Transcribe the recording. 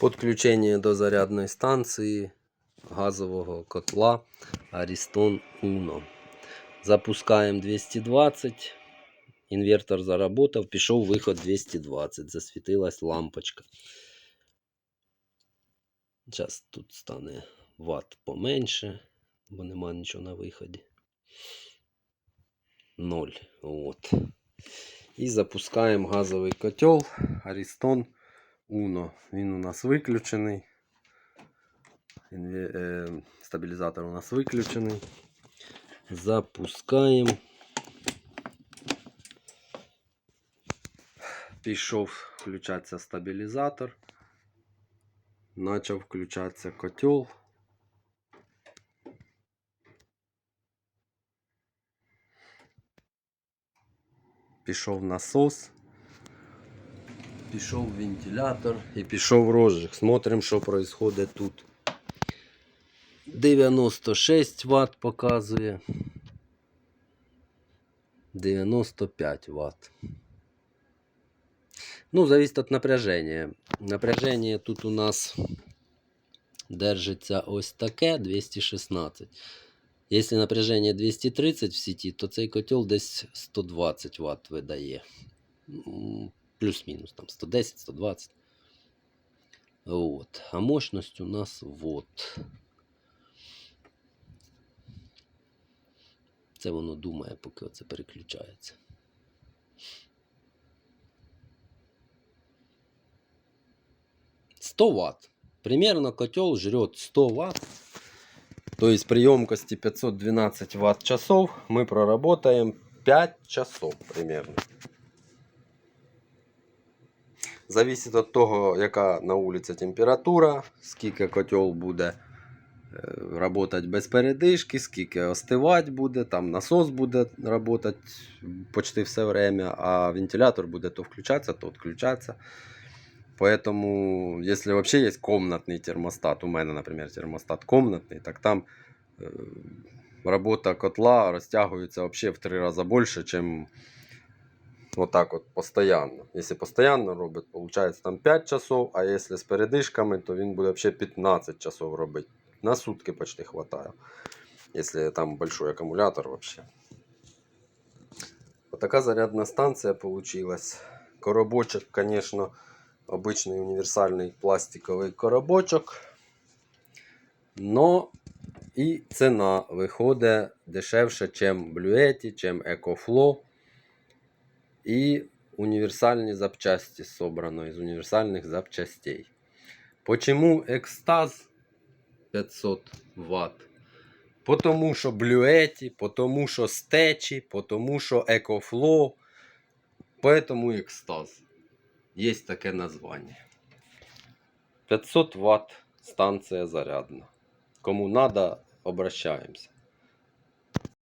Подключення до зарядної станції газового котла Ariston Uno. Запускаємо 220. Інвертор заработав, пішов виход 220. Засвітилась лампочка. Зараз тут стане ватт поменше, бо нема нічого на виході. 0. От. І запускаємо газовий котел Ariston Uno. Він у нас виключений. Е, Стабілізатор у нас виключений. Запускаємо. Пішов включатися стабілізатор. Почав включатися котел. Пішов насос. Пішов вентилятор і пішов розжиг. Смотрим, що відбувається тут. 96 Вт показує. 95 Вт. Ну, зависит от напряжения. Напряжение тут у нас держится ось таке 216. Якщо напряження 230 в сеті, то цей котел десь 120 Вт видає. М, Плюс-мінус там 110-120. Вот. А мощность у нас вот. Це воно думає, поки оце переключається. Сто Вт. Примерно котел жрет 100 Вт. То есть при емкости 512 Вт часов мы проработаем 5 часов примерно. Зависит от того, яка на вулиці температура, скільки котел буде е, работать без передишки, скільки остивати буде, там насос буде работать почти все время, а вентилятор буде то включатися, то відключатися. Поэтому, если вообще есть комнатный термостат, у меня, например, термостат комнатный, так там э, работа котла растягивается вообще в три раза больше, чем вот так вот постоянно. Если постоянно робить, получается там 5 часов, а если с передышками, то він буде вообще 15 часов робить. На сутки почти хватает. Если там большой аккумулятор вообще. Вот такая зарядная станция получилась. Коробочек, конечно, обычный универсальный пластиковый коробочок. Но і ціна виходить дешевше, ніж Блюеті, чим EcoFlow. І універсальні запчасті собрано із універсальних запчастей. Почему екстаз 500 Вт? Потому що Блюеті, потому що Стечі, потому що EcoFlow. Поэтому екстаз. Есть таке название. 500 Вт станция зарядна. Кому надо, обращаемся.